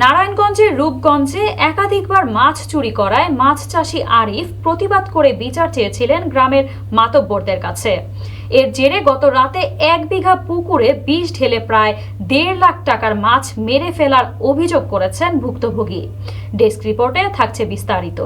নারায়ণগঞ্জের রূপগঞ্জে একাধিকবার মাছ চুরি করায় মাছ চাষি আরিফ প্রতিবাদ করে বিচার চেয়েছিলেন গ্রামের মাতব্বরদের কাছে। এর জেরে গত রাতে এক বিঘা পুকুরে বিষ ঢেলে প্রায় দেড় লাখ টাকার মাছ মেরে ফেলার অভিযোগ করেছেন ভুক্তভোগী। ডেস্ক রিপোর্টে থাকছে বিস্তারিত।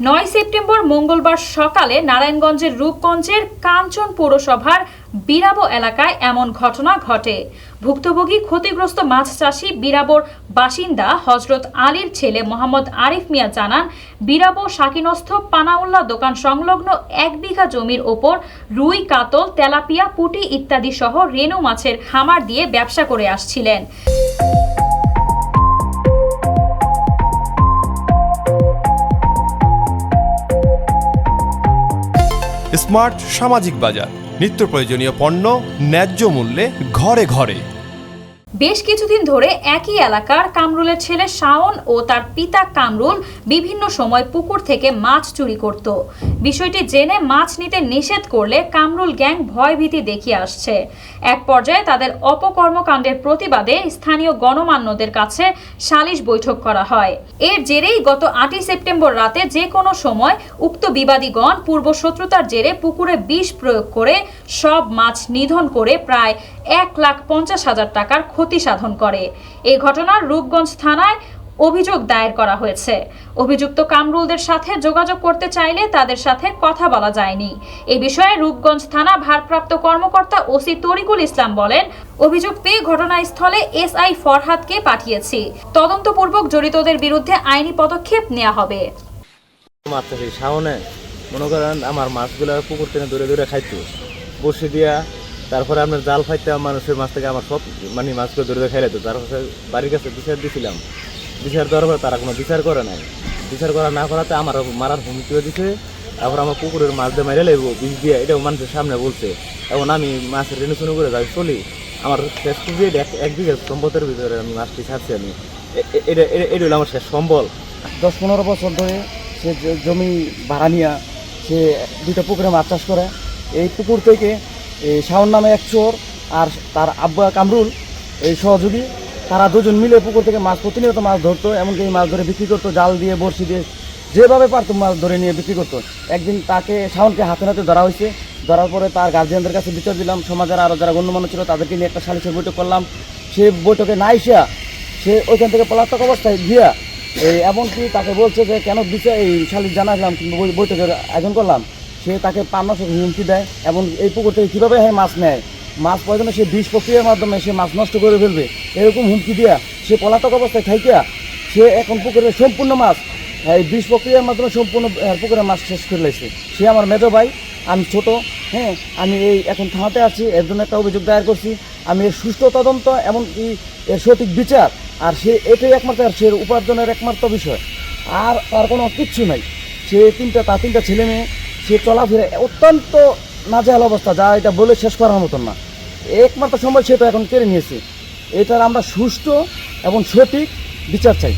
নয় সেপ্টেম্বর মঙ্গলবার সকালে নারায়ণগঞ্জের রূপগঞ্জের কাঞ্চন পৌরসভার বিরাবো এলাকায় এমন ঘটনা ঘটে। ভুক্তভোগী ক্ষতিগ্রস্ত মাছ চাষি বিরাবোর বাসিন্দা হজরত আলীর ছেলে মোহাম্মদ আরিফ মিয়া জানান, বিরাবো শাকিনস্থ পানাউল্লাহ দোকান সংলগ্ন এক বিঘা জমির ওপর রুই, কাতল, তেলাপিয়া, পুটি ইত্যাদি সহ রেনু মাছের খামার দিয়ে ব্যবসা করে আসছিলেন। স্মার্ট সামাজিক বাজার। নিত্য প্রয়োজনীয় পণ্য ন্যায্য মূল্যে ঘরে ঘরে। বেশ কিছুদিন ধরে একই এলাকার কামরুলের ছেলে শাওন ও তার পিতা কামরুল বিভিন্ন সময় পুকুর থেকে মাছ চুরি করত। বিষয়টি জেনে মাছ নিতে নিষেধ করলে কামরুল গ্যাং ভয়ভীতি দেখিয়ে আসছে। এক পর্যায়ে তাদের অপকর্মকাণ্ডের প্রতিবাদে স্থানীয় গণমান্যদের কাছে সালিশ বৈঠক করা হয়। এর জেরেই গত আটই সেপ্টেম্বর রাতে যে কোনো সময় উক্ত বিবাদীগণ পূর্ব শত্রুতার জেরে পুকুরে বিষ প্রয়োগ করে সব মাছ নিধন করে প্রায় এক লাখ পঞ্চাশ হাজার টাকার ক্ষতি সাধন করে। এই ঘটনার রূপগঞ্জ থানায় অভিযোগ দায়ের করা হয়েছে। অভিযুক্ত কামরুলদের সাথে যোগাযোগ করতে চাইলে তাদের সাথে কথা বলা যায়নি। এ বিষয়ে রূপগঞ্জ থানা ভারপ্রাপ্ত কর্মকর্তা ওসি তরিকুল ইসলাম বলেন, অভিযোগ পেয়ে ঘটনাস্থলে এসআই ফরহাদকে পাঠিয়েছি। তদন্তপূর্বক জড়িতদের বিরুদ্ধে আইনি পদক্ষেপ নেওয়া হবে। মনে করেন আমার মাছগুলো পুকুর থেকে দূরে দূরে খাইতো। বসে দিয়া তারপরে আপনার জাল ফাইতে মানুষের মাছ থেকে আমার সব মানে মাছগুলো দূরে দূরে খাইলাইতো তারপরে বাড়ির কাছে বিচার দিছিলাম। বিচার দেওয়ার পরে তারা কোনো বিচার করে নাই। বিচার করা না করাতে আমার মারার হুমকিও দিছে। তারপর আমার পুকুরের মাছ দিয়ে মেরে লাগবো বিষ দিয়ে। এটাও মানুষের সামনে বলছে। এখন আমি মাছের রেনু শুনু করে যাই, চলি। আমার শেষ পুঁজি এক বিঘা সম্পদের ভিতরে আমি মাছটি ছাড়ছি আমি। এটা, এটা- হলো আমার শেষ সম্বল। দশ পনেরো বছর ধরে সে জমি ভাড়া নিয়ে সে দুইটা পুকুরে মাছ চাষ করে। এই পুকুর থেকে এই শাওন নামে এক চোর আর তার আব্বা কামরুল, এই সহযোগী, তারা দুজন মিলে পুকুর থেকে মাছ, প্রতিনিয়ত মাছ ধরতো, এমনকি মাছ ধরে বিক্রি করতো, জাল দিয়ে, বড়শি দিয়ে, যেভাবে পারতো মাছ ধরে নিয়ে বিক্রি করতো। একদিন তাকে, শাওনকে হাতে নাতে ধরা হয়েছে। ধরার পরে তার গার্জিয়ানদের কাছে বিচার দিলাম। সমাজের আরও যারা গণ্যমান্য ছিল, তাদেরকে নিয়ে একটা সালিশের বৈঠক করলাম। সে বৈঠকে না এসিয়া সে ওইখান থেকে পলাতক অবস্থায় গিয়া এমনকি তাকে বলছে যে, কেন বিচার এই শালিশ জানালাম কিংবা বৈঠকের আয়োজন করলাম? সে তাকে পান মাসের হুমকি দেয় এবং এই পুকুর থেকে কীভাবে হ্যাঁ মাছ নেয়? মাছ প্রয়োজনে সে বিষ প্রক্রিয়ার মাধ্যমে সে মাছ নষ্ট করে ফেলবে। এরকম হুমকি দিয়া সে পলাতক অবস্থায় থাইকিয়া সে এখন পুকুরের সম্পূর্ণ মাছ এই বিষ প্রক্রিয়ার মাধ্যমে সম্পূর্ণ আহ, পুকুরের মাছ শেষ করে লাইছে। সে আমার মেজো ভাই আমি ছোট হ্যাঁ আমি এই এখন থানাতে আছি এর জন্য একটা অভিযোগ দায়ের করছি। আমি এর সুষ্ঠু তদন্ত এমনকি এর সঠিক বিচার আর সে এটাই একমাত্র আর সে উপার্জনের একমাত্র বিষয়। আর তার কোনো কিচ্ছু নাই। সে তিনটা তার তিনটা ছেলে মেয়ে সে চলাফেরা অত্যন্ত নাজেহাল অবস্থা, যা এটা বলে শেষ করার মতন না। একমাত্র সময় সে তো এখন কেড়ে নিয়েছে। এটার আমরা সুষ্ঠু এবং সঠিক বিচার চাই।